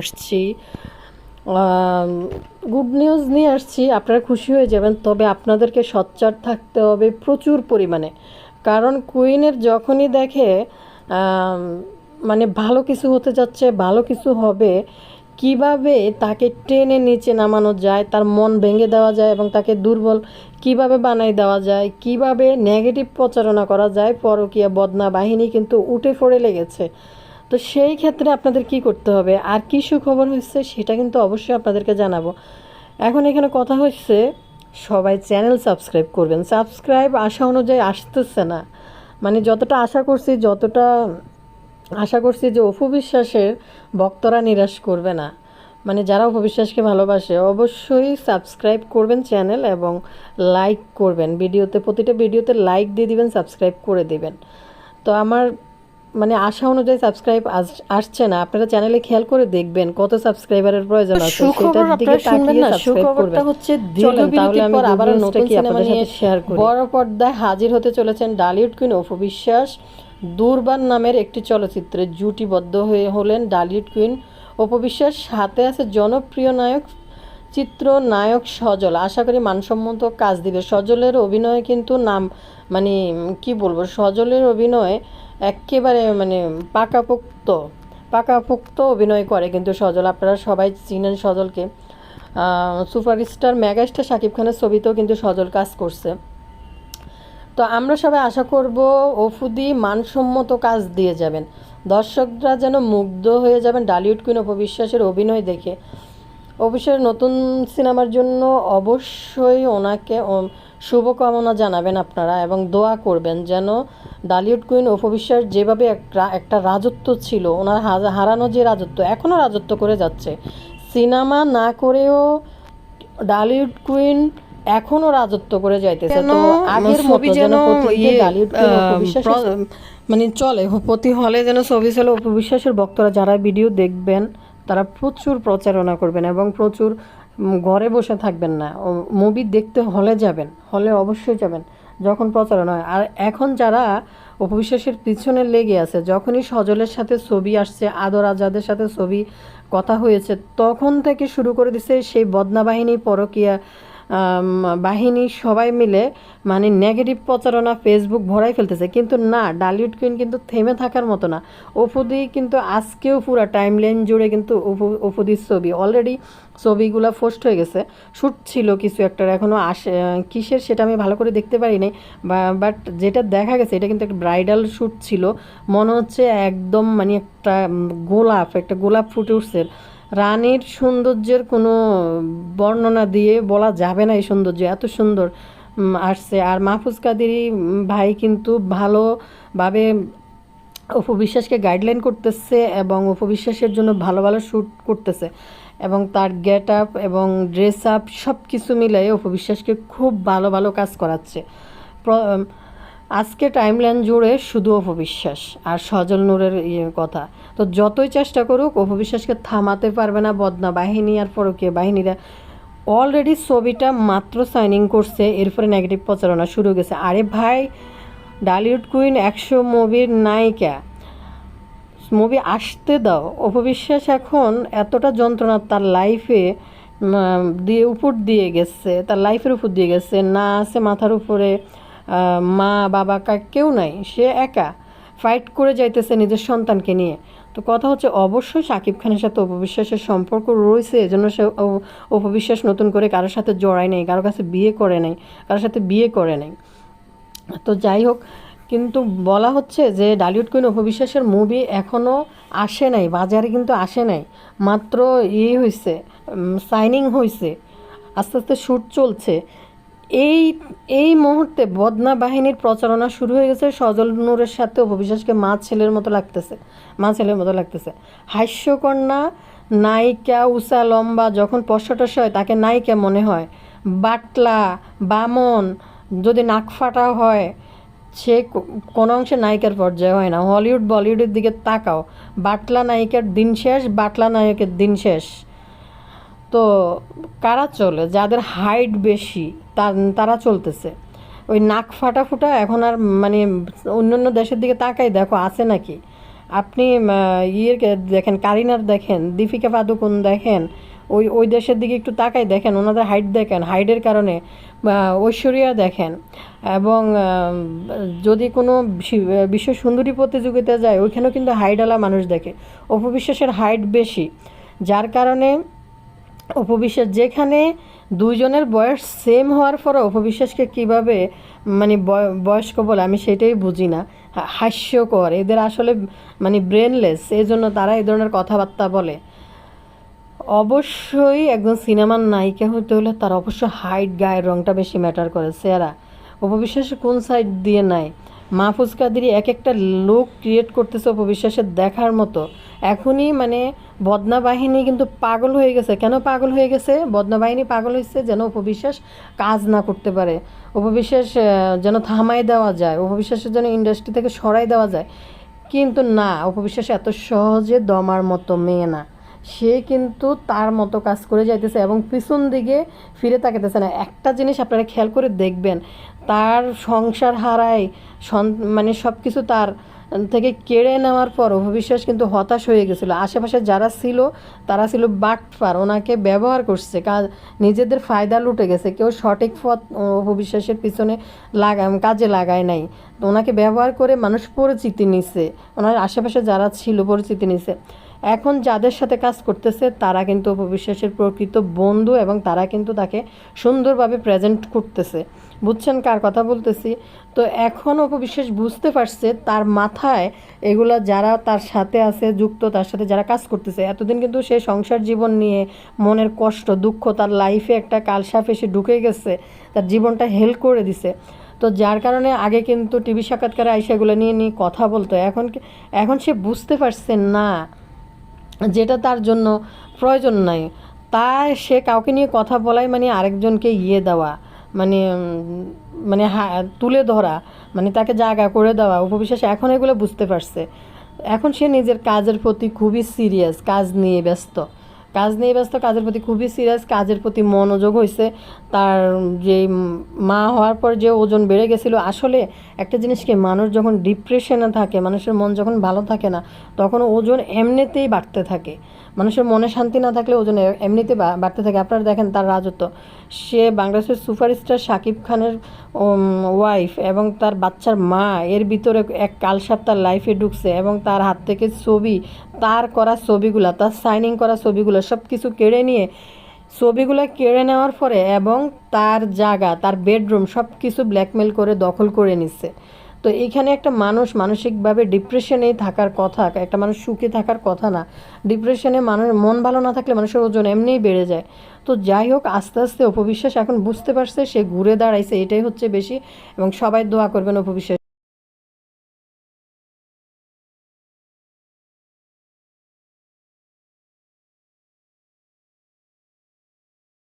আসছি। Good news নিয়ে আসছি, আপনারা খুশি হয়ে যাবেন, তবে আপনাদেরকে সচ্চার থাকতে হবে প্রচুর পরিমাণে। কারণ কুইনের যখনই দেখে মানে ভালো কিছু হতে যাচ্ছে, ভালো কিছু হবে, কীভাবে তাকে টেনে নিচে নামানো যায়, তার মন ভেঙে দেওয়া যায় এবং তাকে দুর্বল কীভাবে বানাই দেওয়া যায়, কীভাবে নেগেটিভ প্রচারণা করা যায়, পরকীয়া বদনা বাহিনী কিন্তু উঠে পড়ে লেগেছে। তো সেই ক্ষেত্রে আপনাদের কি করতে হবে? আর কী সুখবর হচ্ছে সেটা কিন্তু অবশ্যই আপনাদেরকে জানাব। এখন এখানে কথা হচ্ছে সবাই চ্যানেল সাবস্ক্রাইব করবেন। সাবস্ক্রাইব আশা অনুযায়ী আসতেছে না। মানে যতটা আশা করছি, যতটা আশা করছি যে অপু বিশ্বাসের ভক্তরা নিরাশ করবে না। মানে যারা অপু বিশ্বাসকে ভালোবাসে, অবশ্যই সাবস্ক্রাইব করবেন চ্যানেল এবং লাইক করবেন। ভিডিওতে, প্রতিটা ভিডিওতে লাইক দিয়ে দিবেন, সাবস্ক্রাইব করে দিবেন। তো আমার মানে আশা অনুযায়ী সাবস্ক্রাইব আসছে না। আপনারা চ্যানেলে খেয়াল করে দেখবেন কত সাবস্ক্রাইবারের প্রয়োজন আছে। সেটার দিকে তাকিয়ে সাবস্ক্রাইব করবেন। হচ্ছে তাহলে আমি আবার নতুন সিনেমা নিয়ে শেয়ার করি। বড় পর্দায় হাজির হতে চলেছেন ডালিউড কুইন অপু বিশ্বাস। দুর্বার নামের একটি চলচ্চিত্রে জুটিবদ্ধ হয়ে হলেন ডালিউড কুইন অপু বিশ্বাস। হাতে আছে জনপ্রিয় নায়ক চিত্র নায়ক সজল। আশা করি মানসম্মত কাজ দিবে। সজলের অভিনয় কিন্তু নাম মানে কি বলব? সজলের অভিনয় একেবারে মানে পাকাপোক্ত পাকাপোক্ত অভিনয় করে কিন্তু সজল। আপনারা সবাই চিনেন সজলকে। সুপারস্টার, মেগাস্টার শাকিব খানের ছবিতেও কিন্তু সজল কাজ করছে। তো আমরা সবাই আশা করব ওফুদি মানসম্মত কাজ দিয়ে যাবেন। দর্শকরা যেন মুগ্ধ হয়ে যাবেন ডালিউড কুইন অপবিশ্বাসের অভিনয় দেখে। অবশ্যই নতুন সিনেমার জন্য অবশ্যই ওনাকে শুভকামনা জানাবেন আপনারা এবং দোয়া করবেন যেন ডালিউড কুইন অপবিশ্বাস যেভাবে একটা একটা রাজত্ব ছিল ওনার হারানো যে রাজত্ব এখনও রাজত্ব করে যাচ্ছে সিনেমা না করেও ডালিউড কুইন এখনও রাজত্ব করে যাইতেছে। তো আগের মুভি যেন ডালিউড কুইন মানে চলে প্রতি হলে যেন ছবি চলে অপবিশ্বাসের ভক্তরা যারা ভিডিও দেখবেন তারা প্রচুর প্রচারণা করবেন এবং প্রচুর ঘরে বসে থাকবেন না। মুভি দেখতে হলে যাবেন, হলে অবশ্যই যাবেন, যখন প্রচারণা হয়। আর এখন যারা উপবিশ্বাসের পিছনে লেগে আছে, যখনই সজলের সাথে ছবি আসছে, আদর আজাদের সাথে ছবি, কথা হয়েছে, তখন থেকে শুরু করে দিছে সেই বদনা বাহিনী পরকীয়া বাহিনী সবাই মিলে মানে নেগেটিভ প্রচারণা ফেসবুক ভরাই ফেলতেছে। কিন্তু না ডালিউড কুইন কিন্তু থেমে থাকার মতো না। ওফুদি কিন্তু আজকেও পুরো টাইম লাইন জুড়ে কিন্তু ওফুদির ছবি। অলরেডি ছবিগুলো ফোস্ট হয়ে গেছে। শ্যুট ছিল কিছু একটার এখনও আসে কিসের সেটা আমি ভালো করে দেখতে পারি নাই। বাট যেটা দেখা গেছে, এটা কিন্তু একটা ব্রাইডাল শ্যুট ছিল। মনে হচ্ছে একদম মানে একটা গোলাপ একটা গোলাপ ফুটে উঠছে। রানীর সৌন্দর্যের কোনো বর্ণনা দিয়ে বলা যাবে না এই সৌন্দর্য, এত সুন্দর আসছে। আর মাহফুজ কাদেরি ভাই কিন্তু ভালোভাবে অপু বিশ্বাসকে গাইডলাইন করতেছে এবং অপু বিশ্বাসের জন্য ভালো ভালো শ্যুট করতেছে এবং তার গেট আপ এবং ড্রেস আপ সব কিছু মিলাই অপু বিশ্বাসকে খুব ভালো ভালো কাজ করাচ্ছে। আজকে টাইমলাইন জুড়ে শুধু অপবিশ্বাস আর সজল নূরের ইয়ে কথা। তো যতই চেষ্টা করুক, অপবিশ্বাসকে থামাতে পারবে না বদনা বাহিনী আর পরকীয় বাহিনীরা। অলরেডি ছবিটা মাত্র সাইনিং করছে, এরপরে নেগেটিভ প্রচারণা শুরু গেছে। আরে ভাই ডালিউড কুইন একশো মুভির নায়িকা। মুভি আসতে দাও। অপবিশ্বাস এখন এতটা যন্ত্রণা তার লাইফে দিয়ে উপর দিয়ে গেছে, তার লাইফের উপর দিয়ে গেছে। না আছে মাথার উপরে। মা, বাবা কেউ নাই। সে একা ফাইট করে যাইতেছে নিজের সন্তানকে নিয়ে। তো কথা হচ্ছে অবশ্যই শাকিব খানের সাথে অপবিশ্বাসের সম্পর্ক রয়েছে, এজন্য সে অপবিশ্বাস নতুন করে কারোর সাথে জড়ায় নেই, কারোর কাছে বিয়ে করে নেই, কারোর সাথে বিয়ে করে নেই। তো যাই হোক, কিন্তু বলা হচ্ছে যে ডালিউড কুইন অপবিশ্বাসের মুভি এখনও আসে নাই, বাজারে কিন্তু আসে নাই। মাত্র ইয়ে হয়েছে সাইনিং হয়েছে আস্তে আস্তে শ্যুট চলছে। এই এই মুহূর্তে বদনা বাহিনীর প্রচারণা শুরু হয়ে গেছে। সজল নূরের সাথে অপবিশ্বাসকে মা ছেলের মতো লাগতেছে। মা ছেলের মতো লাগতেছে। হাস্যকন্যা নায়িকা উষা লম্বা যখন পশ্চাটস হয়, তাকে নায়িকা মনে হয়। বাটলা, বামন যদি নাক ফাটা হয়, সে কোনো অংশে নায়িকার পর্যায়ে হয় না। হলিউড, বলিউডের দিকে তাকাও। বাটলা নায়িকার দিন শেষ, বাটলা নায়কের দিন শেষ। তো কারা চলে? যাদের হাইট বেশি, তার চলতেছে। ওই নাক ফাটা ফুটা এখন আর মানে অন্য অন্য দেশের দিকে তাকাই, দেখো আছে নাকি? আপনি ইয়ের দেখেন, কারিনার দেখেন, দীপিকা পাদুকোন দেখেন, ওই ওই দেশের দিকে একটু তাকাই, দেখেন ওনাদের হাইট দেখেন হাইটের কারণে ঐশ্বরিয়া দেখেন। এবং যদি কোনো বিশ্ব সুন্দরী প্রতিযোগিতা যায়, ওইখানেও কিন্তু হাইটওয়ালা মানুষ দেখে। অপবিশ্বাসের হাইট বেশি, যার কারণে অপবিশ্বাস যেখানে দুইজনের বয়স সেম হওয়ার পরে অপবিশ্বাসকে কীভাবে মানে বয়- বয়স্ক বলে আমি সেটাই বুঝি না। হাস্যকর। এদের আসলে মানে ব্রেনলেস এই জন্য তারা এই ধরনের কথাবার্তা বলে। অবশ্যই একজন সিনেমার নায়িকা হতে হলে তার অবশ্য হাইট গায়ের রংটা বেশি ম্যাটার করে সেরা অপবিশ্বাস কোন সাইড দিয়ে নাই? মাহফুজ কাদিরি এক একটা লোক ক্রিয়েট করতেছে অপবিশ্বাসের দেখার মতো। এখনই মানে বদনা বাহিনী কিন্তু পাগল হয়ে গেছে। কেন পাগল হয়ে গেছে? বদনা বাহিনী পাগল হয়েছে যেন অপবিশ্বাস কাজ না করতে পারে। অপবিশ্বাস আহ, যেন থামাই দেওয়া যায়। অপবিশ্বাসের যেন ইন্ডাস্ট্রি থেকে সরাই দেওয়া যায়। কিন্তু না অপবিশ্বাস এত সহজে দমার মতো মেয়ে না। সে কিন্তু তার মতো কাজ করে যাইতেছে এবং পিছন দিকে ফিরে তাকাতেছে না। একটা জিনিস আপনারা খেয়াল করে দেখবেন তার সংসার হারায় মানে সব কিছু তার থেকে কেড়ে নেওয়ার পর অভিশ্বাস কিন্তু হতাশ হয়ে গেছিল। আশেপাশে যারা ছিল, তারা ছিল বাটফার ওনাকে ব্যবহার করছে। কাজ, নিজেদের ফায়দা লুটে গেছে। কেউ সঠিক পথ অভিশ্বাসের পিছনে লাগা, কাজে লাগায় নাই। তো ওনাকে ব্যবহার করে মানুষ পরিচিতি নিছে। ওনার আশেপাশে যারা ছিল, পরিচিতি নিছে। এখন যাদের সাথে কাজ করতেছে, তারা কিন্তু অপবিশ্বাসের প্রকৃত বন্ধু এবং তারা কিন্তু তাকে সুন্দরভাবে প্রেজেন্ট করতেছে। বুঝছেন কার কথা বলতেছি? তো এখন অপবিশ্বাস বুঝতে পারছে তার মাথায় এগুলা যারা তার সাথে আছে, যুক্ত তার সাথে যারা কাজ করতেছে, এতদিন কিন্তু সে সংসার জীবন নিয়ে মনের কষ্ট, দুঃখ, তার লাইফে একটা কালসাপ এসে ঢুকে গেছে, তার জীবনটা হেল্প করে দিছে। তো যার কারণে আগে কিন্তু টিভি সাক্ষাৎকারে আইসা এগুলো নিয়ে নিয়ে কথা বলতো, এখন এখন সে বুঝতে পারছে না। যেটা তার জন্য প্রয়োজন নাই। তাই সে কাউকে নিয়ে কথা বলাই মানে আরেকজনকে ইয়ে দেওয়া মানে মানে তুলে ধরা মানে তাকে জায়গা করে দেওয়া। উপবিশ্বাস এখন এগুলো বুঝতে পারছে। এখন সে নিজের কাজের প্রতি খুবই সিরিয়াস কাজ নিয়ে ব্যস্ত। কাজ নিয়ে ব্যস্ত, কাজের প্রতি খুবই সিরিয়াস কাজের প্রতি মনোযোগ হয়েছে তার যে মা হওয়ার পর যে ওজন বেড়ে গেছিল, আসলে একটা জিনিসকে মানুষ যখন ডিপ্রেশনে থাকে, মানুষের মন যখন ভালো থাকে না, তখন ওজন এমনিতেই বাড়তে থাকে। মানুষের মনে শান্তি না থাকলে ওজন এমনিতে বাড়তে থাকে। আপনারা দেখেন তার রাজত্ব। সে বাংলাদেশের সুপারস্টার শাকিব খানের ওয়াইফ এবং তার বাচ্চার মা, এর ভিতরে এক কালসাপ তার লাইফে ঢুকছে এবং তার হাত থেকে ছবি, তার করা ছবিগুলো, তার সাইনিং করা ছবিগুলো সব কিছু কেড়ে নিয়ে ছবিগুলো কেড়ে নেওয়ার পরে এবং তার জায়গা, তার বেডরুম সব কিছু ব্ল্যাকমেল করে দখল করে নিচ্ছে। তো এইখানে একটা মানুষ মানসিকভাবে ডিপ্রেশনে থাকার কথা, একটা মানুষ সুখে থাকার কথা না। ডিপ্রেশনে মানুষ, মন ভালো না থাকলে মানুষের ওজন এমনিই বেড়ে যায়। তো যাই হোক, আস্তে আস্তে অপবিশ্বাস এখন বুঝতে পারছে, সে ঘুরে দাঁড়াইছে, এটাই হচ্ছে বেশি। এবং সবাই দোয়া করবেন অপবিশ্বাস